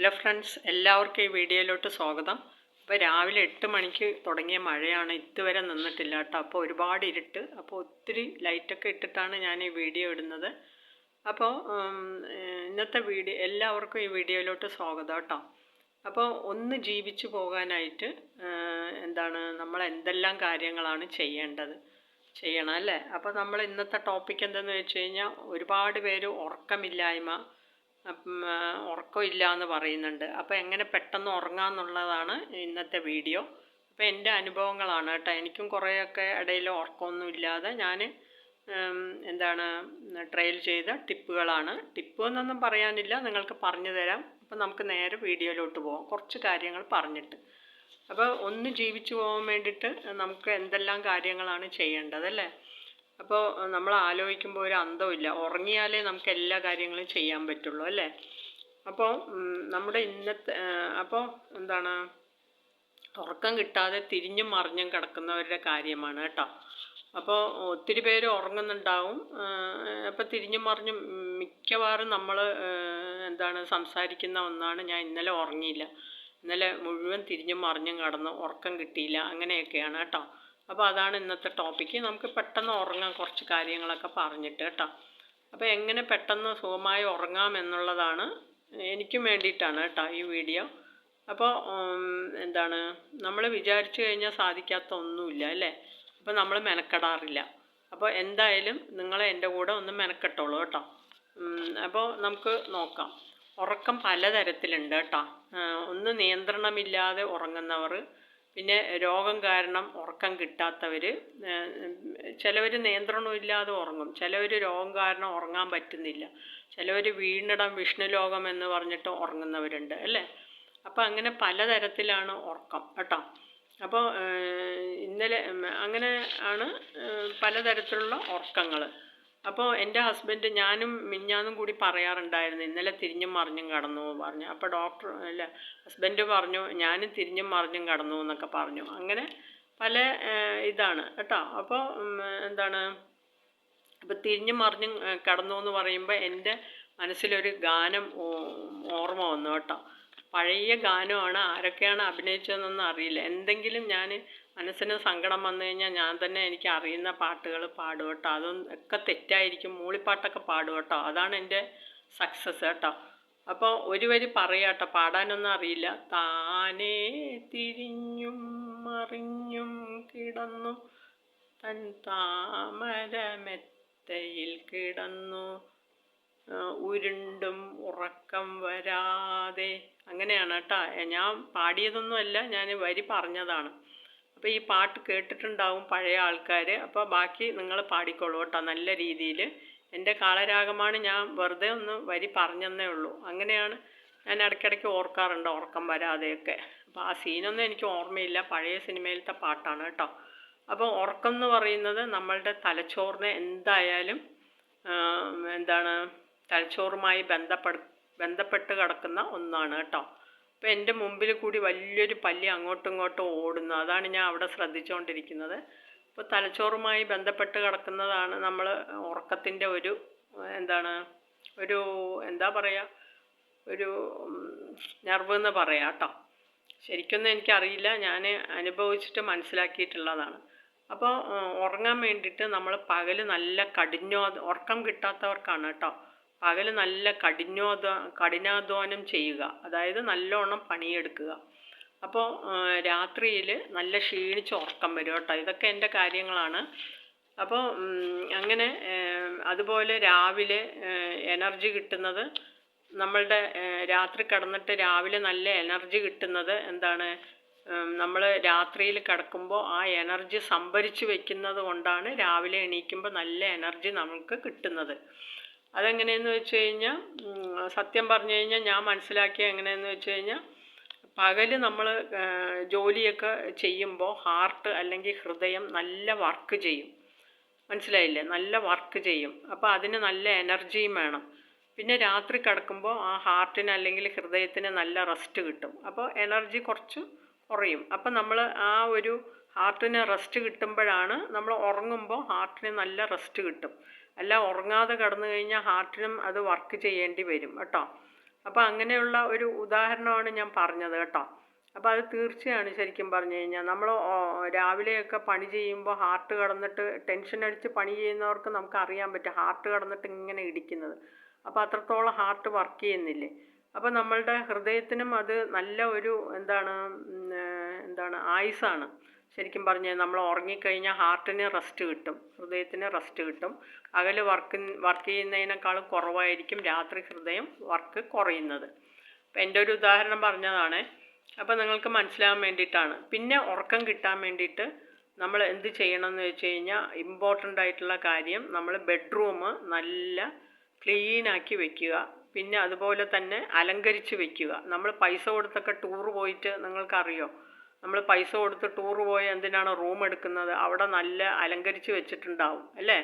Hello friends എല്ലാവർക്കും ഈ വീഡിയോയിലോട്ട് സ്വാഗതം. ഇപ്പോൾ രാവിലെ എട്ട് മണിക്ക് തുടങ്ങിയ മഴയാണ് ഇതുവരെ നിന്നിട്ടില്ല കേട്ടോ. അപ്പോൾ ഒരുപാട് ഇരുട്ട് അപ്പോൾ ഒത്തിരി ലൈറ്റൊക്കെ ഇട്ടിട്ടാണ് ഞാൻ ഈ വീഡിയോ ഇടുന്നത്. അപ്പോൾ ഇന്നത്തെ വീഡിയോ എല്ലാവർക്കും ഈ വീഡിയോയിലോട്ട് സ്വാഗതം കേട്ടോ. അപ്പോൾ ഒന്ന് ജീവിച്ചു പോകാനായിട്ട് എന്താണ് നമ്മൾ എന്തെല്ലാം കാര്യങ്ങളാണ് ചെയ്യേണ്ടത്? ചെയ്യണം അല്ലേ? അപ്പോൾ നമ്മൾ ഇന്നത്തെ ടോപ്പിക് എന്തെന്ന് വെച്ച് കഴിഞ്ഞാൽ ഒരുപാട് പേര് ഉറക്കമില്ലായ്മ ഉറക്കമില്ല എന്ന് പറയുന്നുണ്ട്. അപ്പോൾ എങ്ങനെ പെട്ടെന്ന് ഉറങ്ങാമെന്നുള്ളതാണ് ഇന്നത്തെ വീഡിയോ. അപ്പോൾ എന്റെ അനുഭവങ്ങളാണ് കേട്ടോ. എനിക്കും കുറേയൊക്കെ ഇടയിൽ ഉറക്കമൊന്നും ഇല്ലാതെ ഞാൻ എന്താണ് ട്രയൽ ചെയ്ത ടിപ്പുകളാണ്. ടിപ്പ് എന്നൊന്നും പറയാനില്ല. നിങ്ങൾക്ക് പറഞ്ഞു തരാം. അപ്പോൾ നമുക്ക് നേരെ വീഡിയോയിലോട്ട് പോകാം കുറച്ച് കാര്യങ്ങൾ പറഞ്ഞിട്ട്. അപ്പോൾ ഒന്ന് ജീവിച്ചു പോകാൻ വേണ്ടിയിട്ട് നമുക്ക് എന്തെല്ലാം കാര്യങ്ങളാണ് ചെയ്യേണ്ടത് അല്ലേ? അപ്പോൾ നമ്മൾ ആലോചിക്കുമ്പോൾ ഒരു അന്തമില്ല ഉറങ്ങിയാലേ നമുക്ക് എല്ലാ കാര്യങ്ങളും ചെയ്യാൻ പറ്റുള്ളൂ അല്ലേ? അപ്പോൾ നമ്മുടെ ഇന്നത്തെ അപ്പോൾ എന്താണ്? ഉറക്കം കിട്ടാതെ തിരിഞ്ഞും മറിഞ്ഞും കിടക്കുന്നവരുടെ കാര്യമാണ് കേട്ടോ. അപ്പോൾ ഒത്തിരി പേര് ഉറങ്ങുന്നുണ്ടാവും. അപ്പോൾ തിരിഞ്ഞും മറിഞ്ഞും മിക്കവാറും നമ്മൾ എന്താണ് സംസാരിക്കുന്ന ഒന്നാണ് ഞാൻ ഇന്നലെ ഉറങ്ങിയില്ല. ഇന്നലെ മുഴുവൻ തിരിഞ്ഞും മറിഞ്ഞും കിടന്നു ഉറക്കം കിട്ടിയില്ല. അങ്ങനെയൊക്കെയാണ് കേട്ടോ. അപ്പോൾ അതാണ് ഇന്നത്തെ ടോപ്പിക്ക് നമുക്ക് പെട്ടെന്ന് ഉറങ്ങാം കുറച്ച് കാര്യങ്ങളൊക്കെ പറഞ്ഞിട്ട് കേട്ടോ. അപ്പോൾ എങ്ങനെ പെട്ടെന്ന് സുഖമായി ഉറങ്ങാം എന്നുള്ളതാണ് എനിക്കും വേണ്ടിയിട്ടാണ് കേട്ടോ ഈ വീഡിയോ അപ്പോൾ എന്താണ് നമ്മൾ വിചാരിച്ചു കഴിഞ്ഞാൽ സാധിക്കാത്ത ഒന്നുമില്ല അല്ലേ? അപ്പോൾ നമ്മൾ മെനക്കെടാറില്ല. അപ്പോൾ എന്തായാലും നിങ്ങൾ എന്റെ കൂടെ ഒന്ന് മെനക്കെട്ടോളൂ കേട്ടോ. അപ്പോൾ നമുക്ക് നോക്കാം. ഉറക്കം പലതരത്തിലുണ്ട് കേട്ടോ. ഒന്ന് നിയന്ത്രണമില്ലാതെ ഉറങ്ങുന്നവർ പിന്നെ രോഗം കാരണം ഉറക്കം കിട്ടാത്തവർ ചിലവർ നിയന്ത്രണമില്ലാതെ ഉറങ്ങും. ചിലവർ രോഗം കാരണം ഉറങ്ങാൻ പറ്റുന്നില്ല. ചിലവർ വീണിടം വിഷ്ണുലോകം എന്ന് പറഞ്ഞിട്ട് ഉറങ്ങുന്നവരുണ്ട് അല്ലേ? അപ്പോൾ അങ്ങനെ പലതരത്തിലാണ് ഉറക്കം കേട്ടോ? അപ്പോൾ ഇന്നലെ അങ്ങനെ ആണ് പലതരത്തിലുള്ള ഉറക്കങ്ങൾ അപ്പോൾ എന്റെ ഹസ്ബൻഡ് ഞാനും മിഞ്ഞാന്നും കൂടി പറയാറുണ്ടായിരുന്നു ഇന്നലെ തിരിഞ്ഞും മറിഞ്ഞും കടന്നു പറഞ്ഞു. അപ്പോൾ ഡോക്ടർ അല്ല ഹസ്ബൻഡ് പറഞ്ഞു ഞാനും തിരിഞ്ഞും മറിഞ്ഞും കടന്നു എന്നൊക്കെ പറഞ്ഞു. അങ്ങനെ പല ഇതാണ് കേട്ടോ. അപ്പോൾ എന്താണ് അപ്പോൾ തിരിഞ്ഞും മറിഞ്ഞും കടന്നു എന്ന് പറയുമ്പോൾ എന്റെ മനസ്സിലൊരു ഗാനം ഓർമ്മ വന്നു കേട്ടോ. പഴയ ഗാനമാണ് ആരൊക്കെയാണ് അഭിനയിച്ചതെന്നൊന്നും അറിയില്ല. എന്തെങ്കിലും ഞാൻ മനസ്സിന് സങ്കടം വന്നു കഴിഞ്ഞാൽ ഞാൻ തന്നെ എനിക്ക് അറിയുന്ന പാട്ടുകൾ പാടും കേട്ടോ. അതും ഒക്കെ തെറ്റായിരിക്കും. മൂളിപ്പാട്ടൊക്കെ പാടും കേട്ടോ. അതാണ് എന്റെ സക്സസ് കേട്ടോ. അപ്പോൾ ഒരു വരി പറയാട്ടോ പാടാനൊന്നും അറിയില്ല. താനേ തിരിഞ്ഞും മറിഞ്ഞും കിടന്നു. തൻ താമരമെത്തയിൽ കിടന്നു. ഉരുണ്ടും ഉറക്കം വരാതെ. അങ്ങനെയാണ് കേട്ടോ. ഞാൻ പാടിയതൊന്നുമല്ല. ഞാൻ വരി പറഞ്ഞതാണ്. അപ്പോൾ ഈ പാട്ട് കേട്ടിട്ടുണ്ടാവും പഴയ ആൾക്കാർ അപ്പോൾ ബാക്കി നിങ്ങൾ പാടിക്കോളൂ കേട്ടോ നല്ല രീതിയിൽ എന്റെ കാളരാഗമാണ് ഞാൻ വെറുതെ ഒന്ന് വരി പറഞ്ഞെന്നേ ഉള്ളൂ. അങ്ങനെയാണ് ഞാൻ ഇടയ്ക്കിടയ്ക്ക് ഓർക്കാറുണ്ട് ഉറക്കം വരാതെയൊക്കെ. അപ്പോൾ ആ സീനൊന്നും എനിക്ക് ഓർമ്മയില്ല. പഴയ സിനിമയിലത്തെ പാട്ടാണ് കേട്ടോ. അപ്പോൾ ഉറക്കം എന്ന് പറയുന്നത് നമ്മളുടെ തലച്ചോറിനെ എന്തായാലും എന്താണ് തലച്ചോറുമായി ബന്ധപ്പെട് ബന്ധപ്പെട്ട് കിടക്കുന്ന ഒന്നാണ് കേട്ടോ. അപ്പോൾ എന്റെ മുമ്പിൽ കൂടി വലിയൊരു പല്ലി അങ്ങോട്ടും ഇങ്ങോട്ടും ഓടുന്നു. അതാണ് ഞാൻ അവിടെ ശ്രദ്ധിച്ചുകൊണ്ടിരിക്കുന്നത് അപ്പോൾ തലച്ചോറുമായി ബന്ധപ്പെട്ട് കിടക്കുന്നതാണ് നമ്മൾ ഉറക്കത്തിന്റെ ഒരു എന്താണ് ഒരു എന്താ പറയുക ഒരു നെർവ് എന്ന് പറയാം കേട്ടോ ശരിക്കൊന്നും എനിക്കറിയില്ല. ഞാൻ അനുഭവിച്ചിട്ട് മനസ്സിലാക്കിയിട്ടുള്ളതാണ്. അപ്പോൾ ഉറങ്ങാൻ വേണ്ടിയിട്ട് നമ്മൾ പകൽ നല്ല കടിഞ്ഞോ ഉറക്കം കിട്ടാത്തവർക്കാണ് കേട്ടോ പകൽ നല്ല കഠിനോധ കഠിനാധ്വാനം ചെയ്യുക. അതായത് നല്ലോണം പണിയെടുക്കുക. അപ്പോൾ രാത്രിയിൽ നല്ല ക്ഷീണിച്ച് ഉറക്കം വരും കേട്ടോ. ഇതൊക്കെ എന്റെ കാര്യങ്ങളാണ്. അപ്പോൾ അങ്ങനെ അതുപോലെ രാവിലെ എനർജി കിട്ടുന്നത് നമ്മളുടെ രാത്രി കിടന്നിട്ട് രാവിലെ നല്ല എനർജി കിട്ടുന്നത് എന്താണ്? നമ്മൾ രാത്രിയിൽ കിടക്കുമ്പോൾ ആ എനർജി സംഭരിച്ച് വെക്കുന്നത് കൊണ്ടാണ് രാവിലെ എണീക്കുമ്പോൾ നല്ല എനർജി നമുക്ക് കിട്ടുന്നത്. അതെങ്ങനെയെന്ന് വെച്ച് കഴിഞ്ഞാൽ സത്യം പറഞ്ഞു കഴിഞ്ഞാൽ ഞാൻ മനസ്സിലാക്കിയ എങ്ങനെയെന്ന് വെച്ച് കഴിഞ്ഞാൽ പകൽ നമ്മൾ ജോലിയൊക്കെ ചെയ്യുമ്പോൾ ഹാർട്ട് അല്ലെങ്കിൽ ഹൃദയം നല്ല വർക്ക് ചെയ്യും. മനസ്സിലായില്ലേ? നല്ല വർക്ക് ചെയ്യും. അപ്പോൾ അതിന് നല്ല എനർജിയും വേണം. പിന്നെ രാത്രി കിടക്കുമ്പോൾ ആ ഹാർട്ടിന് അല്ലെങ്കിൽ ഹൃദയത്തിന് നല്ല റെസ്റ്റ് കിട്ടും. അപ്പോൾ എനർജി കുറച്ച് കുറയും. അപ്പോൾ നമ്മൾ ആ ഒരു ഹാർട്ടിന് റെസ്റ്റ് കിട്ടുമ്പോഴാണ് നമ്മൾ ഉറങ്ങുമ്പോൾ ഹാർട്ടിന് നല്ല റെസ്റ്റ് കിട്ടും. അല്ല ഉറങ്ങാതെ കിടന്നു കഴിഞ്ഞാൽ ഹാർട്ടിനും അത് വർക്ക് ചെയ്യേണ്ടി വരും കേട്ടോ. അപ്പോൾ അങ്ങനെയുള്ള ഒരു ഉദാഹരണമാണ് ഞാൻ പറഞ്ഞത് കേട്ടോ. അപ്പോൾ അത് തീർച്ചയാണ് ശരിക്കും പറഞ്ഞു കഴിഞ്ഞാൽ. നമ്മൾ രാവിലെയൊക്കെ പണി ചെയ്യുമ്പോൾ ഹാർട്ട് കടന്നിട്ട് ടെൻഷൻ അടിച്ച് പണി ചെയ്യുന്നവർക്ക് നമുക്ക് അറിയാൻ പറ്റും ഹാർട്ട് കടന്നിട്ട് ഇങ്ങനെ ഇടിക്കുന്നത്. അപ്പോൾ അത്രത്തോളം ഹാർട്ട് വർക്ക് ചെയ്യുന്നില്ലേ? അപ്പോൾ നമ്മളുടെ ഹൃദയത്തിനും അത് നല്ല ഒരു എന്താണ് എന്താണ് ആയുസാണ്. ശരിക്കും പറഞ്ഞാൽ നമ്മൾ ഉറങ്ങിക്കഴിഞ്ഞാൽ ഹാർട്ടിന് റെസ്റ്റ് കിട്ടും ഹൃദയത്തിന് റെസ്റ്റ് കിട്ടും. പകൽ വർക്ക് വർക്ക് ചെയ്യുന്നതിനേക്കാളും കുറവായിരിക്കും രാത്രി ഹൃദയം വർക്ക് കുറയുന്നത്. അപ്പം എന്റെ ഒരു ഉദാഹരണം പറഞ്ഞതാണ്. അപ്പോൾ നിങ്ങൾക്ക് മനസ്സിലാകാൻ വേണ്ടിയിട്ടാണ്. പിന്നെ ഉറക്കം കിട്ടാൻ വേണ്ടിയിട്ട് നമ്മൾ എന്ത് ചെയ്യണം എന്ന് വെച്ച് കഴിഞ്ഞാൽ ഇമ്പോർട്ടന്റ് ആയിട്ടുള്ള കാര്യം നമ്മൾ ബെഡ്റൂം നല്ല ക്ലീൻ ആക്കി വെക്കുക. പിന്നെ അതുപോലെ തന്നെ അലങ്കരിച്ച് വെക്കുക. നമ്മൾ പൈസ കൊടുത്തൊക്കെ ടൂർ പോയിട്ട് നിങ്ങൾക്കറിയോ? നമ്മൾ പൈസ കൊടുത്ത് ടൂർ പോയി എന്തിനാണ് റൂം എടുക്കുന്നത്? അവിടെ നല്ല അലങ്കരിച്ച് വെച്ചിട്ടുണ്ടാവും അല്ലേ?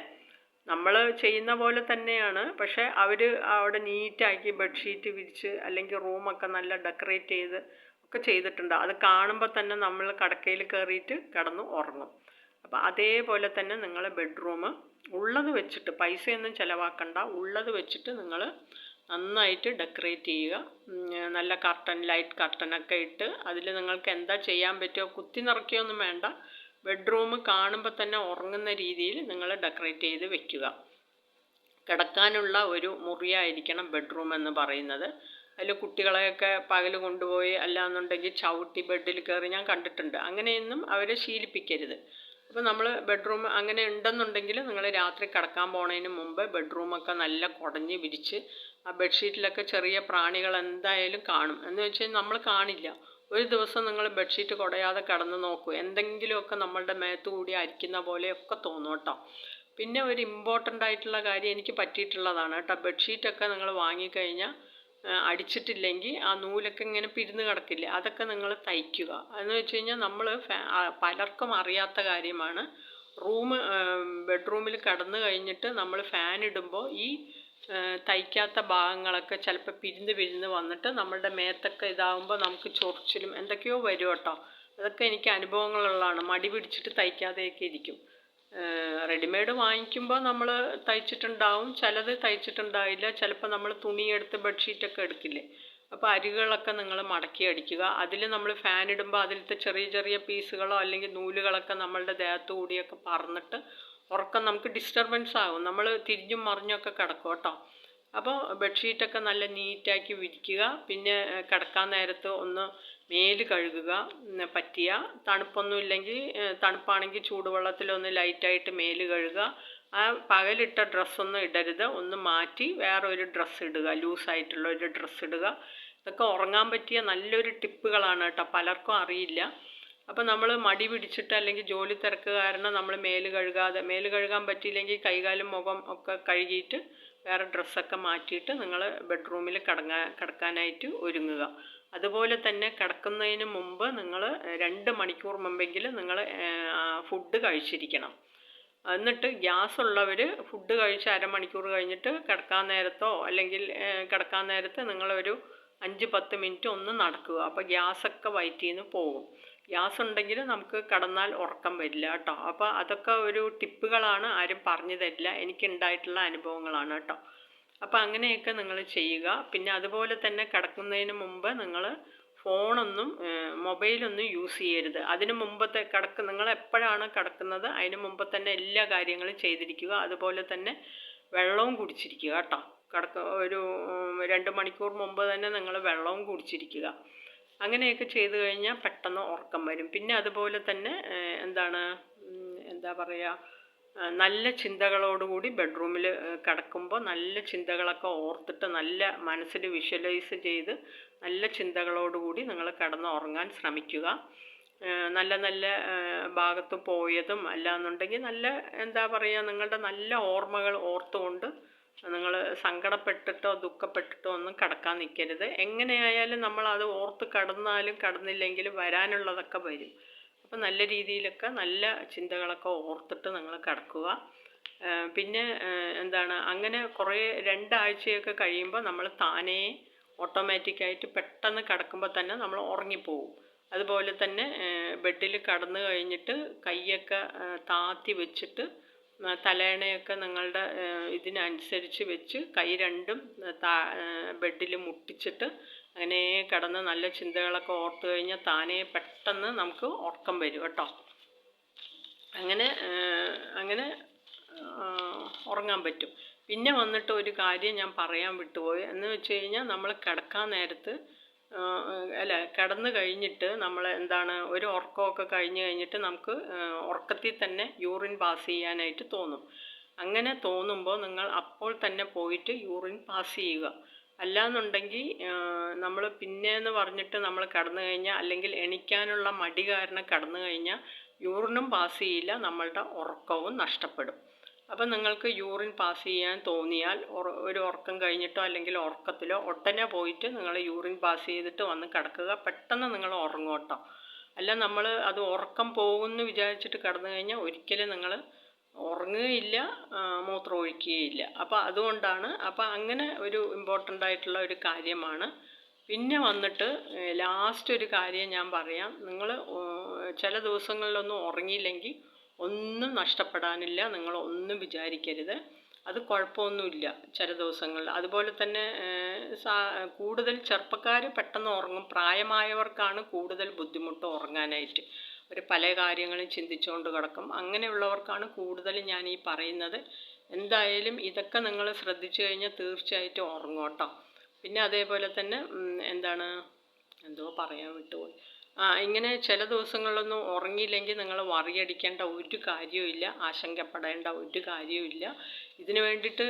നമ്മൾ ചെയ്യുന്ന പോലെ തന്നെയാണ്. പക്ഷേ അവർ അവിടെ നീറ്റാക്കി ബെഡ്ഷീറ്റ് വിരിച്ച് അല്ലെങ്കിൽ റൂമൊക്കെ നല്ല ഡെക്കറേറ്റ് ചെയ്ത് ഒക്കെ ചെയ്തിട്ടുണ്ട്. അത് കാണുമ്പോൾ തന്നെ നമ്മൾ കടക്കയിൽ കയറിയിട്ട് കിടന്ന് ഉറങ്ങും. അപ്പോൾ അതേപോലെ തന്നെ നിങ്ങൾ ബെഡ്റൂം ഉള്ളത് വെച്ചിട്ട് പൈസയൊന്നും ചിലവാക്കണ്ട. ഉള്ളത് വെച്ചിട്ട് നിങ്ങൾ നന്നായിട്ട് ഡെക്കറേറ്റ് ചെയ്യുക. നല്ല കർട്ടൻ ലൈറ്റ് കർട്ടനൊക്കെ ഇട്ട് അതിൽ നിങ്ങൾക്ക് എന്താ ചെയ്യാൻ പറ്റുമോ കുത്തി നിറയ്ക്കുകയൊന്നും വേണ്ട. ബെഡ്റൂം കാണുമ്പോൾ തന്നെ ഉറങ്ങുന്ന രീതിയിൽ നിങ്ങൾ ഡെക്കറേറ്റ് ചെയ്ത് വെക്കുക. കിടക്കാനുള്ള ഒരു മുറിയായിരിക്കണം ബെഡ്റൂം എന്ന് പറയുന്നത്. അതിൽ കുട്ടികളെയൊക്കെ പകൽ കൊണ്ടുപോയി അല്ലാന്നുണ്ടെങ്കിൽ ചവിട്ടി ബെഡിൽ കയറി ഞാൻ കണ്ടിട്ടുണ്ട്. അങ്ങനെയൊന്നും അവരെ ശീലിപ്പിക്കരുത്. അപ്പോൾ നമ്മൾ ബെഡ്റൂം അങ്ങനെ ഉണ്ടെന്നുണ്ടെങ്കിൽ നിങ്ങൾ രാത്രി കിടക്കാൻ പോണതിന് മുമ്പ് ബെഡ്റൂമൊക്കെ നല്ല കുടഞ്ഞ് വിരിച്ച് ആ ബെഡ്ഷീറ്റിലൊക്കെ ചെറിയ പ്രാണികൾ എന്തായാലും കാണും. എന്ന് വെച്ചാൽ നമ്മൾ കാണില്ല. ഒരു ദിവസം നിങ്ങൾ ബെഡ്ഷീറ്റ് കുടയാതെ കിടന്ന് നോക്കൂ. എന്തെങ്കിലുമൊക്കെ നമ്മളുടെ മേത്ത് കൂടി അരിക്കുന്ന പോലെയൊക്കെ തോന്നും കേട്ടോ. പിന്നെ ഒരു ഇമ്പോർട്ടന്റ് ആയിട്ടുള്ള കാര്യം എനിക്ക് പറ്റിയിട്ടുള്ളതാണ് കേട്ടോ. ബെഡ്ഷീറ്റൊക്കെ നിങ്ങൾ വാങ്ങിക്കഴിഞ്ഞാൽ അടിച്ചിട്ടില്ലെങ്കിൽ ആ നൂലൊക്കെ ഇങ്ങനെ പിരിന്ന് കിടക്കില്ല? അതൊക്കെ നിങ്ങൾ തയ്ക്കുക. എന്ന് വെച്ച് കഴിഞ്ഞാൽ നമ്മൾ പലർക്കും അറിയാത്ത കാര്യമാണ്. റൂം ബെഡ്റൂമിൽ കിടന്നു കഴിഞ്ഞിട്ട് നമ്മൾ ഫാൻ ഇടുമ്പോൾ ഈ തയ്ക്കാത്ത ഭാഗങ്ങളൊക്കെ ചിലപ്പോൾ പിരിഞ്ഞ് പിരിഞ്ഞ് വന്നിട്ട് നമ്മളുടെ മേത്തൊക്കെ ഇതാകുമ്പോൾ നമുക്ക് ചൊറിച്ചിലും എന്തൊക്കെയോ വരും കേട്ടോ. അതൊക്കെ എനിക്ക് അനുഭവങ്ങളുള്ളതാണ്. മടി പിടിച്ചിട്ട് തയ്ക്കാതെയൊക്കെ ഇരിക്കും. റെഡിമെയ്ഡ് വാങ്ങിക്കുമ്പോൾ നമ്മൾ തയ്ച്ചിട്ടുണ്ടാവും. ചിലത് തയ്ച്ചിട്ടുണ്ടാവില്ല. ചിലപ്പോൾ നമ്മൾ തുണിയെടുത്ത് ബെഡ്ഷീറ്റൊക്കെ എടുക്കില്ലേ? അപ്പോൾ അരികളൊക്കെ നിങ്ങൾ മടക്കി അടിക്കുക. അതിൽ നമ്മൾ ഫാൻ ഇടുമ്പോൾ അതിലത്തെ ചെറിയ ചെറിയ പീസുകളോ അല്ലെങ്കിൽ നൂലുകളൊക്കെ നമ്മളുടെ ദേഹത്തു കൂടിയൊക്കെ പറന്നിട്ട് ഉറക്കം നമുക്ക് ഡിസ്റ്റർബൻസ് ആകും നമ്മൾ തിരിഞ്ഞും മറിഞ്ഞൊക്കെ കിടക്കും കേട്ടോ. അപ്പോൾ ബെഡ്ഷീറ്റൊക്കെ നല്ല നീറ്റാക്കി വിരിക്കുക. പിന്നെ കിടക്കാൻ നേരത്ത് ഒന്ന് മേൽ കഴുകുക പറ്റിയ. തണുപ്പൊന്നും ഇല്ലെങ്കിൽ തണുപ്പാണെങ്കിൽ ചൂടുവെള്ളത്തിലൊന്ന് ലൈറ്റായിട്ട് മേൽ കഴുകുക. ആ പകലിട്ട ഡ്രസ്സൊന്നും ഇടരുത്. ഒന്ന് മാറ്റി വേറെ ഒരു ഡ്രസ്സ് ഇടുക ലൂസായിട്ടുള്ള ഒരു ഡ്രസ്സ് ഇടുക. ഇതൊക്കെ ഉറങ്ങാൻ പറ്റിയ നല്ലൊരു ടിപ്പുകളാണ് കേട്ടോ. പലർക്കും അറിയില്ല. അപ്പോൾ നമ്മൾ മടി പിടിച്ചിട്ട് അല്ലെങ്കിൽ ജോലി തിരക്ക് കാരണം നമ്മൾ മേൽ കഴുകാതെ മേൽ കഴുകാൻ പറ്റിയില്ലെങ്കിൽ കൈകാലും മുഖം ഒക്കെ കഴുകിയിട്ട് വേറെ ഡ്രസ്സൊക്കെ മാറ്റിയിട്ട് നിങ്ങൾ ബെഡ്റൂമിൽ കിടങ്ങാൻ കിടക്കാനായിട്ട് ഒരുങ്ങുക. അതുപോലെ തന്നെ കിടക്കുന്നതിന് മുമ്പ് നിങ്ങൾ രണ്ട് മണിക്കൂർ മുമ്പെങ്കിലും നിങ്ങൾ ഫുഡ് കഴിച്ചിരിക്കണം. എന്നിട്ട് ഗ്യാസ് ഉള്ളവർ ഫുഡ് കഴിച്ച് അരമണിക്കൂർ കഴിഞ്ഞിട്ട് കിടക്കാൻ നേരത്തോ അല്ലെങ്കിൽ കിടക്കാൻ നേരത്ത് നിങ്ങളൊരു അഞ്ച് പത്ത് മിനിറ്റ് ഒന്ന് നടക്കുക. അപ്പോൾ ഗ്യാസൊക്കെ വയറ്റിൽ നിന്ന് പോകും. ഗ്യാസ് ഉണ്ടെങ്കിൽ നമുക്ക് കിടന്നാൽ ഉറക്കം വരില്ല കേട്ടോ. അപ്പോൾ അതൊക്കെ ഒരു ടിപ്പുകളാണ് ആരും പറഞ്ഞു തരില്ല. എനിക്കുണ്ടായിട്ടുള്ള അനുഭവങ്ങളാണ് കേട്ടോ. അപ്പോൾ അങ്ങനെയൊക്കെ നിങ്ങൾ ചെയ്യുക. പിന്നെ അതുപോലെ തന്നെ കിടക്കുന്നതിന് മുമ്പ് നിങ്ങൾ ഫോണൊന്നും മൊബൈലൊന്നും യൂസ് ചെയ്യരുത്. അതിന് മുമ്പത്തെ കിടക്ക് നിങ്ങൾ എപ്പോഴാണ് കിടക്കുന്നത് അതിന് മുമ്പ് തന്നെ എല്ലാ കാര്യങ്ങളും ചെയ്തിരിക്കുക. അതുപോലെ തന്നെ വെള്ളവും കുടിച്ചിരിക്കുക കേട്ടോ. കിടക്ക ഒരു രണ്ട് മണിക്കൂർ മുമ്പ് തന്നെ നിങ്ങൾ വെള്ളവും കുടിച്ചിരിക്കുക. അങ്ങനെയൊക്കെ ചെയ്തു കഴിഞ്ഞാൽ പെട്ടെന്ന് ഉറക്കം വരും. പിന്നെ അതുപോലെ തന്നെ എന്താണ് എന്താ പറയുക നല്ല ചിന്തകളോടുകൂടി ബെഡ്റൂമിൽ കിടക്കുമ്പോൾ നല്ല ചിന്തകളൊക്കെ ഓർത്തിട്ട് നല്ല മനസ്സിൽ വിഷ്വലൈസ് ചെയ്ത് നല്ല ചിന്തകളോടുകൂടി നിങ്ങൾ കിടന്ന് ഉറങ്ങാൻ ശ്രമിക്കുക. നല്ല നല്ല ഭാഗത്ത് പോയതും അല്ലാന്നുണ്ടെങ്കിൽ നല്ല എന്താ പറയുക നിങ്ങളുടെ നല്ല ഓർമ്മകൾ ഓർത്തുകൊണ്ട് നിങ്ങൾ സങ്കടപ്പെട്ടിട്ടോ ദുഃഖപ്പെട്ടിട്ടോ ഒന്നും കിടക്കാൻ നിൽക്കരുത് എങ്ങനെയായാലും നമ്മൾ അത് ഓർത്ത് കടന്നാലും കടന്നില്ലെങ്കിലും വരാനുള്ളതൊക്കെ വരും. അപ്പോൾ നല്ല രീതിയിലൊക്കെ നല്ല ചിന്തകളൊക്കെ ഓർത്തിട്ട് നിങ്ങൾ കിടക്കുക. പിന്നെ എന്താണ് അങ്ങനെ കുറേ രണ്ടാഴ്ചയൊക്കെ കഴിയുമ്പോൾ നമ്മൾ താനേ ഓട്ടോമാറ്റിക്കായിട്ട് പെട്ടെന്ന് കിടക്കുമ്പോൾ തന്നെ നമ്മൾ ഉറങ്ങിപ്പോവും. അതുപോലെ തന്നെ ബെഡിൽ കടന്നു കഴിഞ്ഞിട്ട് കൈയൊക്കെ താത്തി വെച്ചിട്ട് തലയണയൊക്കെ നിങ്ങളുടെ ഇതിനനുസരിച്ച് വെച്ച് കൈ രണ്ടും താ ബെഡിൽ മുട്ടിച്ചിട്ട് അങ്ങനെ കിടന്ന് നല്ല ചിന്തകളൊക്കെ ഓർത്ത് കഴിഞ്ഞാൽ താനേ പെട്ടെന്ന് നമുക്ക് ഉറക്കം വരും കേട്ടോ. അങ്ങനെ അങ്ങനെ ഉറങ്ങാൻ പറ്റും. പിന്നെ വന്നിട്ട് ഒരു കാര്യം ഞാൻ പറയാൻ വിട്ടുപോയി. എന്ന് വെച്ച് കഴിഞ്ഞാൽ നമ്മൾ കിടക്കാൻ നേരത്ത് അല്ല കിടന്ന് കഴിഞ്ഞിട്ട് നമ്മൾ എന്താണ് ഒരു ഉറക്കമൊക്കെ കഴിഞ്ഞ് കഴിഞ്ഞിട്ട് നമുക്ക് ഉറക്കത്തിൽ തന്നെ യൂറിൻ പാസ് ചെയ്യാനായിട്ട് തോന്നും. അങ്ങനെ തോന്നുമ്പോൾ നിങ്ങൾ അപ്പോൾ തന്നെ പോയിട്ട് യൂറിൻ പാസ് ചെയ്യുക. അല്ലാന്നുണ്ടെങ്കിൽ നമ്മൾ പിന്നെ എന്ന് പറഞ്ഞിട്ട് നമ്മൾ കടന്നു കഴിഞ്ഞാൽ അല്ലെങ്കിൽ എണിക്കാനുള്ള മടി കാരണം കടന്നു കഴിഞ്ഞാൽ യൂറിനും പാസ് ചെയ്യില്ല നമ്മളുടെ ഉറക്കവും നഷ്ടപ്പെടും. അപ്പം നിങ്ങൾക്ക് യൂറിൻ പാസ് ചെയ്യാൻ തോന്നിയാൽ ഒരു ഉറക്കം കഴിഞ്ഞിട്ടോ അല്ലെങ്കിൽ ഉറക്കത്തിലോ ഒട്ടനെ പോയിട്ട് നിങ്ങൾ യൂറിൻ പാസ് ചെയ്തിട്ട് വന്ന് കിടക്കുക. പെട്ടെന്ന് നിങ്ങൾ ഉറങ്ങും കേട്ടോ അല്ല നമ്മൾ അത് ഉറക്കം പോകുമെന്ന് വിചാരിച്ചിട്ട് കിടന്നു കഴിഞ്ഞാൽ ഒരിക്കലും നിങ്ങൾ ഉറങ്ങുകയില്ല മൂത്രം ഒഴിക്കുകയില്ല. അപ്പോൾ അതുകൊണ്ടാണ് അപ്പോൾ അങ്ങനെ ഒരു ഇമ്പോർട്ടന്റ് ആയിട്ടുള്ള ഒരു കാര്യമാണ്. പിന്നെ വന്നിട്ട് ലാസ്റ്റ് ഒരു കാര്യം ഞാൻ പറയാം. നിങ്ങൾ ചില ദിവസങ്ങളിലൊന്നും ഉറങ്ങിയില്ലെങ്കിൽ ഒന്നും നഷ്ടപ്പെടാനില്ല നിങ്ങൾ ഒന്നും വിചാരിക്കരുത്. അത് കുഴപ്പമൊന്നുമില്ല ചില ദിവസങ്ങളിൽ അതുപോലെ തന്നെ കൂടുതൽ ചെറുപ്പക്കാർ പെട്ടെന്ന് ഉറങ്ങും. പ്രായമായവർക്കാണ് കൂടുതൽ ബുദ്ധിമുട്ട് ഉറങ്ങാനായിട്ട്. അവർ പല കാര്യങ്ങളും ചിന്തിച്ചുകൊണ്ട് കിടക്കും. അങ്ങനെയുള്ളവർക്കാണ് കൂടുതൽ ഞാൻ ഈ പറയുന്നത്. എന്തായാലും ഇതൊക്കെ നിങ്ങൾ ശ്രദ്ധിച്ചു കഴിഞ്ഞാൽ തീർച്ചയായിട്ടും ഉറങ്ങും കേട്ടോ. പിന്നെ അതേപോലെ തന്നെ എന്താണ് എന്തോ പറയാൻ വിട്ടുപോയി. ഇങ്ങനെ ചില ദിവസങ്ങളിലൊന്നും ഉറങ്ങിയില്ലെങ്കിൽ നിങ്ങൾ വറിയടിക്കേണ്ട ഒരു കാര്യവുമില്ല ആശങ്കപ്പെടേണ്ട ഒരു കാര്യവുമില്ല ഇതിന് വേണ്ടിയിട്ട്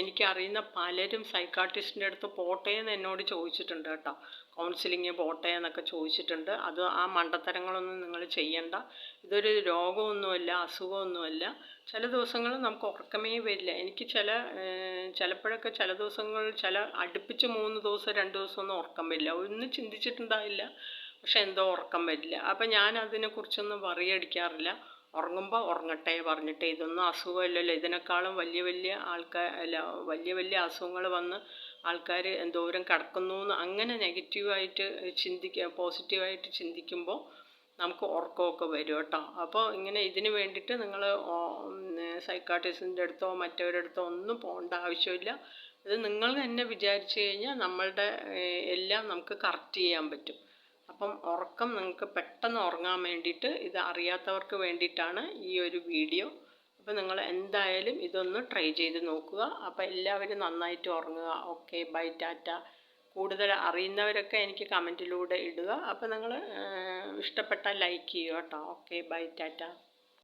എനിക്കറിയുന്ന പലരും സൈക്കാട്രിസ്റ്റിന്റെ അടുത്ത് പോട്ടേന്ന് എന്നോട് ചോദിച്ചിട്ടുണ്ട് കേട്ടോ. കൗൺസിലിങ് പോട്ടെ എന്നൊക്കെ ചോദിച്ചിട്ടുണ്ട്. അത് ആ മണ്ടത്തരങ്ങളൊന്നും നിങ്ങൾ ചെയ്യേണ്ട. ഇതൊരു രോഗമൊന്നുമല്ല അസുഖമൊന്നുമല്ല. ചില ദിവസങ്ങൾ നമുക്ക് ഉറക്കമേ വരില്ല. എനിക്ക് ചില ചിലപ്പോഴൊക്കെ ചില ദിവസങ്ങൾ ചില അടുപ്പിച്ച് മൂന്ന് ദിവസം രണ്ട് ദിവസമൊന്നും ഉറക്കം വരില്ല. ഒന്നും ചിന്തിച്ചിട്ടുണ്ടാവില്ല. പക്ഷെ എന്തോ ഉറക്കം വരില്ല. അപ്പം ഞാൻ അതിനെക്കുറിച്ചൊന്നും പറയടിക്കാറില്ല ഉറങ്ങുമ്പോൾ ഉറങ്ങട്ടെ പറഞ്ഞിട്ട് ഇതൊന്നും അസുഖമില്ലല്ലോ. ഇതിനേക്കാളും വലിയ വലിയ ആൾക്കാർ അല്ല വലിയ വലിയ അസുഖങ്ങൾ വന്ന് ആൾക്കാർ എന്തോരം കിടക്കുന്നു എന്ന് അങ്ങനെ നെഗറ്റീവായിട്ട് ചിന്തിക്കുക പോസിറ്റീവായിട്ട് ചിന്തിക്കുമ്പോൾ നമുക്ക് ഉറക്കമൊക്കെ വരും കേട്ടോ. അപ്പോൾ ഇങ്ങനെ ഇതിന് വേണ്ടിയിട്ട് നിങ്ങൾ സൈക്കാട്രിസ്റ്റിന്റെ അടുത്തോ മറ്റവരുടെ അടുത്തോ ഒന്നും പോകേണ്ട ആവശ്യമില്ല. ഇത് നിങ്ങൾ തന്നെ വിചാരിച്ചു കഴിഞ്ഞാൽ നമ്മളുടെ എല്ലാം നമുക്ക് കറക്റ്റ് ചെയ്യാൻ പറ്റും. അപ്പം ഉറക്കം നിങ്ങൾക്ക് പെട്ടെന്ന് ഉറങ്ങാൻ വേണ്ടിയിട്ട് ഇത് അറിയാത്തവർക്ക് വേണ്ടിയിട്ടാണ് ഈ ഒരു വീഡിയോ. അപ്പോൾ നിങ്ങൾ എന്തായാലും ഇതൊന്ന് ട്രൈ ചെയ്ത് നോക്കുക. അപ്പോൾ എല്ലാവരും നന്നായിട്ട് ഉറങ്ങുക. Okay bye tata. കൂടുതൽ അറിയുന്നവരൊക്കെ എനിക്ക് കമന്റിലൂടെ ഇടുക. അപ്പോൾ നിങ്ങൾ ഇഷ്ടപ്പെട്ടാൽ ലൈക്ക് ചെയ്യുക കേട്ടോ. Okay bye tata.